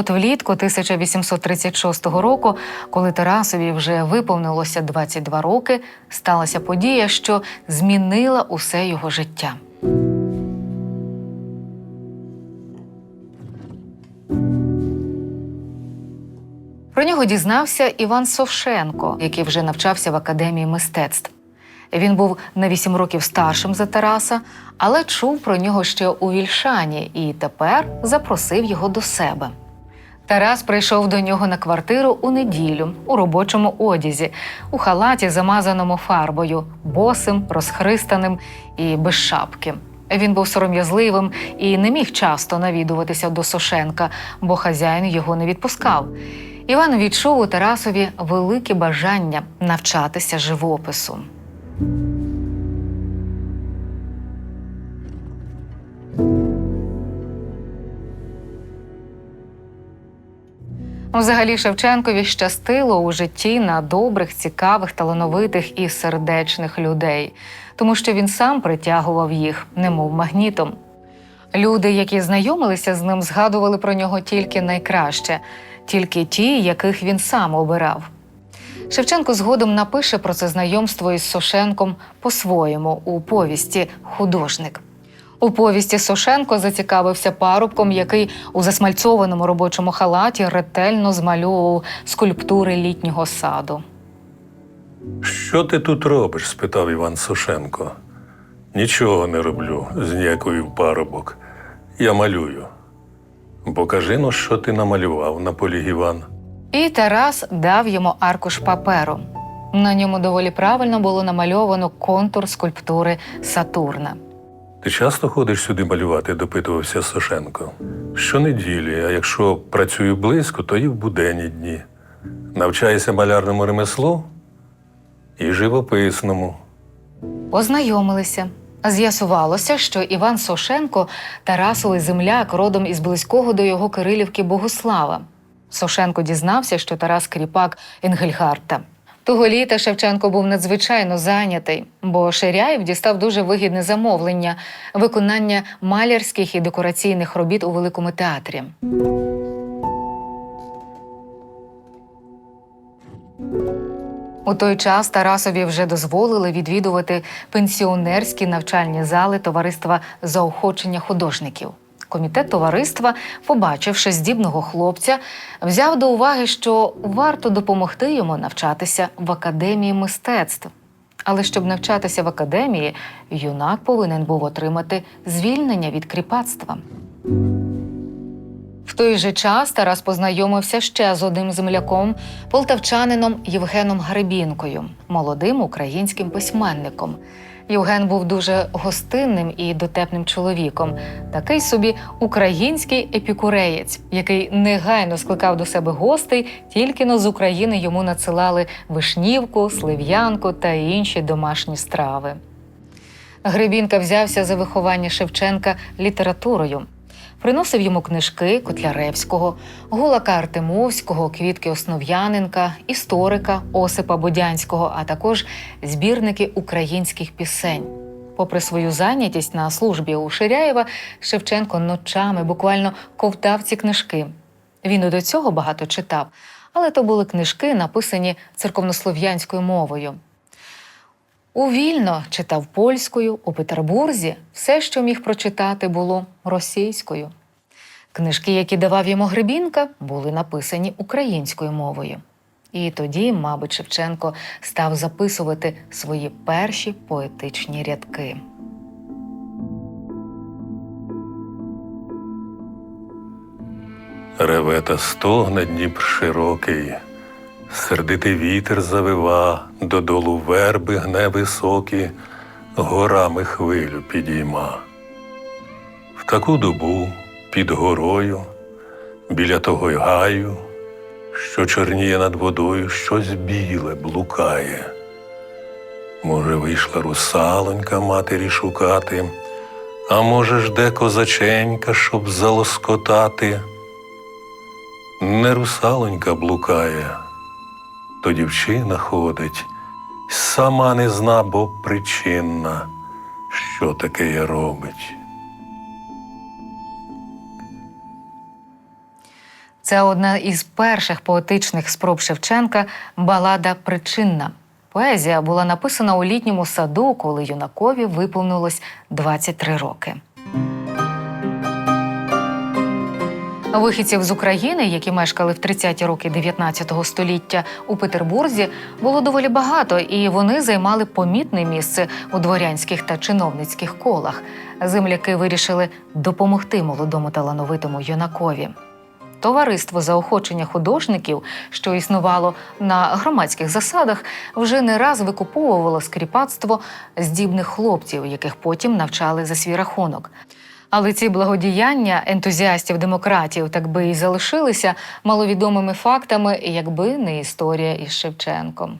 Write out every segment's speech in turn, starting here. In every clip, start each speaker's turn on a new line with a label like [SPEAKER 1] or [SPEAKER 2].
[SPEAKER 1] От влітку 1836 року, коли Тарасові вже виповнилося 22 роки, сталася подія, що змінила усе його життя. Про нього дізнався Іван Совшенко, який вже навчався в академії мистецтв. Він був на вісім років старшим за Тараса, але чув про нього ще у Вільшані і тепер запросив його до себе. Тарас прийшов до нього на квартиру у неділю у робочому одязі, у халаті, замазаному фарбою, босим, розхристаним і без шапки. Він був сором'язливим і не міг часто навідуватися до Сошенка, бо хазяїн його не відпускав. Іван відчув у Тарасові велике бажання навчатися живопису. Взагалі Шевченкові щастило у житті на добрих, цікавих, талановитих і сердечних людей, тому що він сам притягував їх, немов магнітом. Люди, які знайомилися з ним, згадували про нього тільки найкраще, тільки ті, яких він сам обирав. Шевченко згодом напише про це знайомство із Сошенком по-своєму у повісті Художник. У повісті Сошенко зацікавився парубком, який у засмальцованому робочому халаті ретельно змальовував скульптури літнього саду.
[SPEAKER 2] Що ти тут робиш? спитав Іван Сошенко. Нічого не роблю, зніяковів парубок. Я малюю. Покажи ну, що ти намалював, наполіг Іван.
[SPEAKER 1] І Тарас дав йому аркуш паперу. На ньому доволі правильно було намальовано контур скульптури Сатурна.
[SPEAKER 2] Ти часто ходиш сюди малювати? допитувався Сошенко. Щонеділі, а якщо працюю близько, то і в буденні дні. Навчаюся малярному ремеслу і живописному.
[SPEAKER 1] Познайомилися. З'ясувалося, що Іван Сошенко Тарасовий земляк родом із близького до його Кирилівки Богослава. Сошенко дізнався, що Тарас Кріпак Енгельгарта. Того літа Шевченко був надзвичайно зайнятий, бо Ширяєв дістав дуже вигідне замовлення виконання малярських і декораційних робіт у Великому театрі. У той час Тарасові вже дозволили відвідувати пенсіонерські навчальні зали товариства заохочення художників. Комітет товариства, побачивши здібного хлопця, взяв до уваги, що варто допомогти йому навчатися в академії мистецтв. Але щоб навчатися в академії, юнак повинен був отримати звільнення від кріпацтва. В той же час Тарас познайомився ще з одним земляком, полтавчанином Євгеном Гребінкою, молодим українським письменником. Євген був дуже гостинним і дотепним чоловіком, такий собі український епікуреєць, який негайно скликав до себе гостей, тільки но з України йому надсилали вишнівку, слив'янку та інші домашні страви. Гребінка взявся за виховання Шевченка літературою. Приносив йому книжки Котляревського, Гулака Артемовського, Квітки Основ'яненка, історика Осипа Бодянського, а також збірники українських пісень. Попри свою зайнятість на службі у Ширяєва, Шевченко ночами буквально ковтав ці книжки. Він і до цього багато читав, але то були книжки, написані церковнослов'янською мовою. У Вільно читав польською, у Петербурзі все, що міг прочитати, було російською. Книжки, які давав йому Гребінка, були написані українською мовою. І тоді, мабуть, Шевченко став записувати свої перші поетичні рядки.
[SPEAKER 2] Реве та стогне Дніпр широкий, сердитий вітер завива, додолу верби гне високі, горами хвилю підійма. В таку добу під горою, біля того й гаю, що чорніє над водою, щось біле блукає. Може, вийшла русалонька матері шукати, а може, жде козаченька, щоб залоскотати. Не русалонька блукає, то дівчина ходить, сама не зна, бо причинна, що таке робить.
[SPEAKER 1] Це одна із перших поетичних спроб Шевченка балада Причинна. Поезія була написана у літньому саду, коли юнакові виповнилось 23 роки. Вихідців з України, які мешкали в 30-ті роки 19 століття у Петербурзі, було доволі багато, і вони займали помітне місце у дворянських та чиновницьких колах. Земляки вирішили допомогти молодому талановитому юнакові. Товариство заохочення художників, що існувало на громадських засадах, вже не раз викуповувало скріпацтво здібних хлопців, яких потім навчали за свій рахунок. Але ці благодіяння ентузіастів демократів так би і залишилися маловідомими фактами, якби не історія із Шевченком.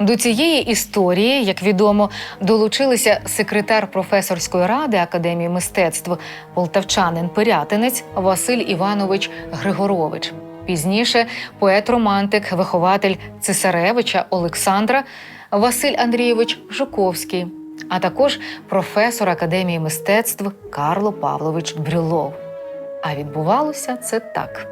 [SPEAKER 1] До цієї історії, як відомо, долучилися секретар професорської ради Академії мистецтв полтавчанин пирятинець Василь Іванович Григорович. Пізніше поет-романтик, вихователь цесаревича Олександра Василь Андрійович Жуковський, а також професор Академії мистецтв Карло Павлович Брюлов. А відбувалося це так.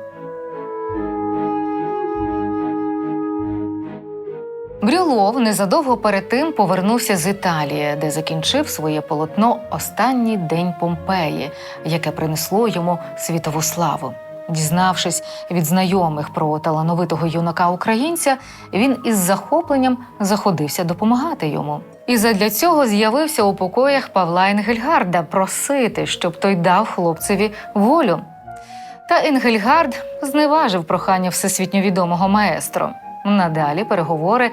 [SPEAKER 1] Брюлов незадовго перед тим повернувся з Італії, де закінчив своє полотно Останній день Помпеї, яке принесло йому світову славу. Дізнавшись від знайомих про талановитого юнака українця, він із захопленням заходився допомагати йому. І задля цього з'явився у покоях Павла Енгельгарда просити, щоб той дав хлопцеві волю. Та Енгельгард зневажив прохання всесвітньо відомого маестро. Надалі переговори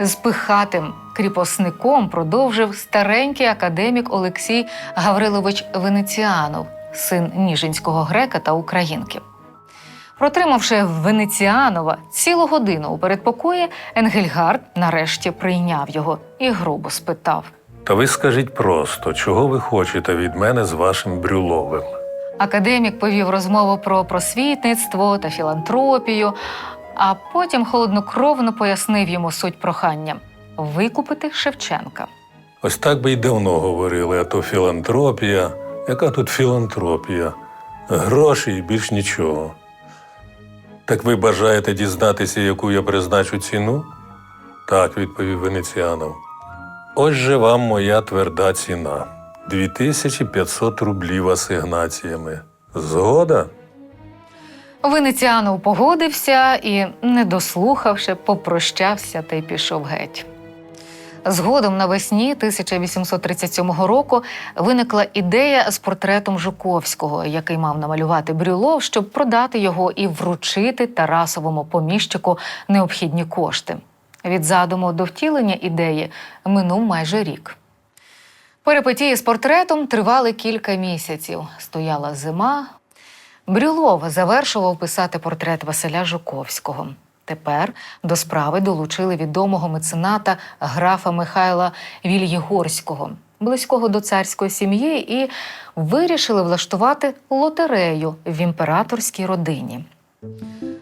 [SPEAKER 1] з пихатим кріпосником продовжив старенький академік Олексій Гаврилович Венеціанов, син ніжинського грека та українки. Протримавши Венеціанова цілу годину у передпокої, Енгельгард нарешті прийняв його і грубо спитав.
[SPEAKER 2] Та ви скажіть просто, чого ви хочете від мене з вашим брюловим?
[SPEAKER 1] Академік повів розмову про просвітництво та філантропію, а потім холоднокровно пояснив йому суть прохання викупити Шевченка.
[SPEAKER 2] Ось так би й давно говорили, а то філантропія. Яка тут філантропія? Гроші і більш нічого. Так ви бажаєте дізнатися, яку я призначу ціну? Так, відповів Венеціанов. Ось же вам моя тверда ціна 2500 рублів асигнаціями. Згода?
[SPEAKER 1] Венеціанов погодився і, не дослухавши, попрощався та й пішов геть. Згодом навесні 1837 року виникла ідея з портретом Жуковського, який мав намалювати Брюлов, щоб продати його і вручити Тарасовому поміщику необхідні кошти. Від задуму до втілення ідеї минув майже рік. Перипетії з портретом тривали кілька місяців. Стояла зима. Брюлов завершував писати портрет Василя Жуковського. Тепер до справи долучили відомого мецената графа Михайла Вільєгорського, близького до царської сім'ї, і вирішили влаштувати лотерею в імператорській родині.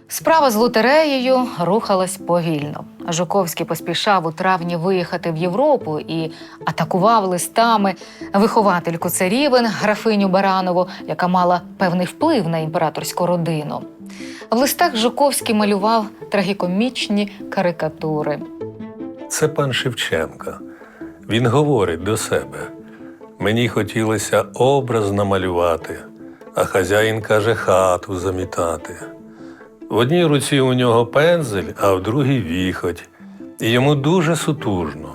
[SPEAKER 1] Справа з лотереєю рухалась повільно. Жуковський поспішав у травні виїхати в Європу і атакував листами виховательку царівен графиню Баранову, яка мала певний вплив на імператорську родину. В листах Жуковський малював трагікомічні карикатури.
[SPEAKER 2] Це пан Шевченка. Він говорить до себе. Мені хотілося образ намалювати, а хазяїн каже хату замітати. В одній руці у нього пензель, а в другій віхоть, і йому дуже сутужно.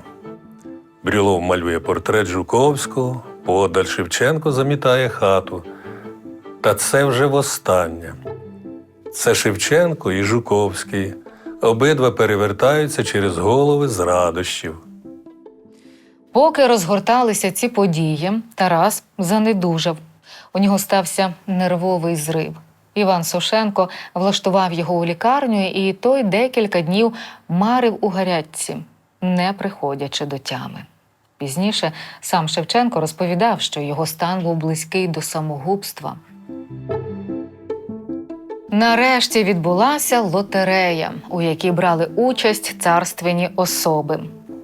[SPEAKER 2] Брюлов малює портрет Жуковського, подаль Шевченко замітає хату. Та це вже востаннє. Це Шевченко і Жуковський. Обидва перевертаються через голови з радощів.
[SPEAKER 1] Поки розгорталися ці події, Тарас занедужав. У нього стався нервовий зрив. Іван Сошенко влаштував його у лікарню, і той декілька днів марив у гарячці, не приходячи до тями. Пізніше сам Шевченко розповідав, що його стан був близький до самогубства. Нарешті відбулася лотерея, у якій брали участь царственні особи.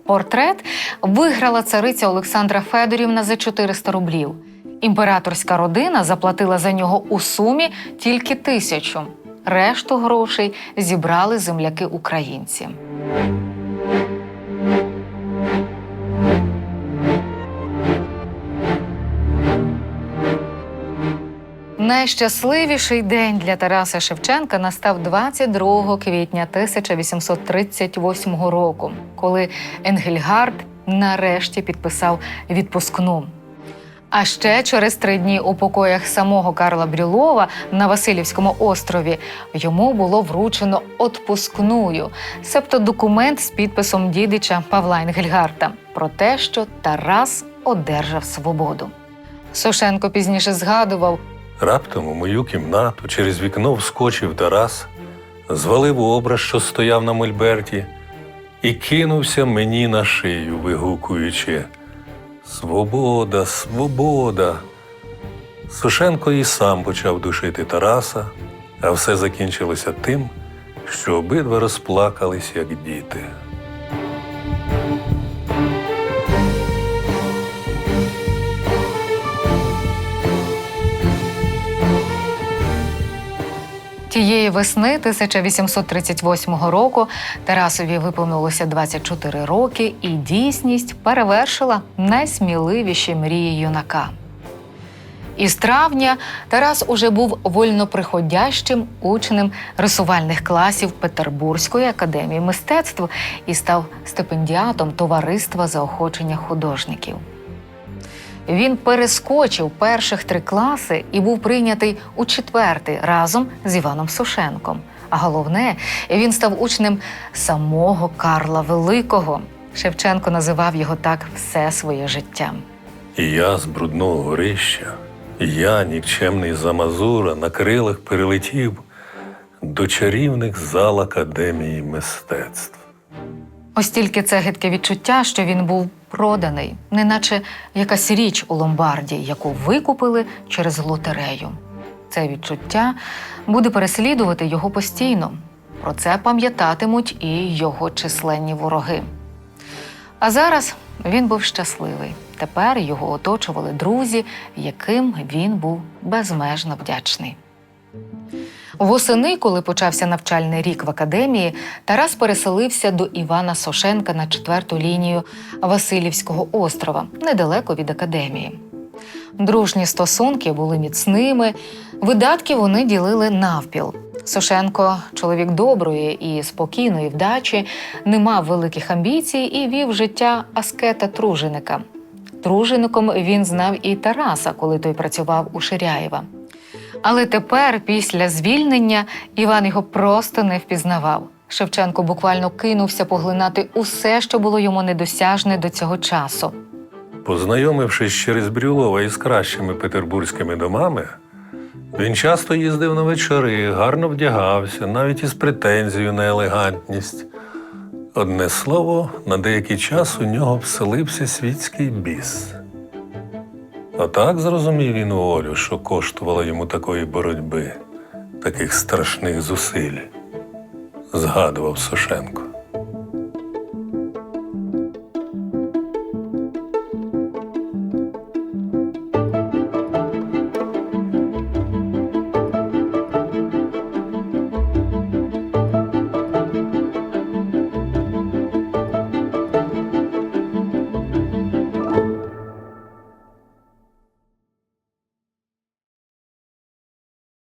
[SPEAKER 1] Портрет виграла цариця Олександра Федорівна за 400 рублів. Імператорська родина заплатила за нього у сумі тільки тисячу. Решту грошей зібрали земляки-українці. Найщасливіший день для Тараса Шевченка настав 22 квітня 1838 року, коли Енгельгард нарешті підписав відпускну. А ще через три дні у покоях самого Карла Брюлова на Васильівському острові йому було вручено отпускную, себто документ з підписом дідича Павла Енгельгарта про те, що Тарас одержав свободу. Сошенко пізніше згадував,
[SPEAKER 2] Раптом у мою кімнату через вікно вскочив Тарас, звалив образ, що стояв на мольберті, і кинувся мені на шию, вигукуючи Свобода, свобода. Сушенко і сам почав душити Тараса, а все закінчилося тим, що обидва розплакались, як діти.
[SPEAKER 1] Тієї весни 1838 року Тарасові виповнилося 24 роки, і дійсність перевершила найсміливіші мрії юнака. Із травня Тарас уже був вольноприходящим учнем рисувальних класів Петербурзької академії мистецтв і став стипендіатом товариства заохочення художників. Він перескочив перших три класи і був прийнятий у четвертий разом з Іваном Сушенком. А головне, він став учнем самого Карла Великого. Шевченко називав його так все своє життя.
[SPEAKER 2] І я з брудного горища, я, нікчемний замазура, на крилах перелетів до чарівних зал Академії мистецтв.
[SPEAKER 1] Ось тільки це гидке відчуття, що він був проданий, неначе якась річ у ломбарді, яку викупили через лотерею. Це відчуття буде переслідувати його постійно. Про це пам'ятатимуть і його численні вороги. А зараз він був щасливий. Тепер його оточували друзі, яким він був безмежно вдячний. Восени, коли почався навчальний рік в академії, Тарас переселився до Івана Сошенка на четверту лінію Васильівського острова, недалеко від академії. Дружні стосунки були міцними, видатки вони ділили навпіл. Сошенко, чоловік доброї і спокійної вдачі, не мав великих амбіцій і вів життя аскета труженика. Тружеником він знав і Тараса, коли той працював у Ширяєва. Але тепер, після звільнення, Іван його просто не впізнавав. Шевченко буквально кинувся поглинати усе, що було йому недосяжне до цього часу.
[SPEAKER 2] Познайомившись через Брюлова із кращими петербурзькими домами, він часто їздив на вечори, гарно вдягався, навіть із претензією на елегантність. Одне слово, на деякий час у нього вселився світський біс. А так зрозумів він Олю, що коштувала йому такої боротьби, таких страшних зусиль, згадував Сошенко.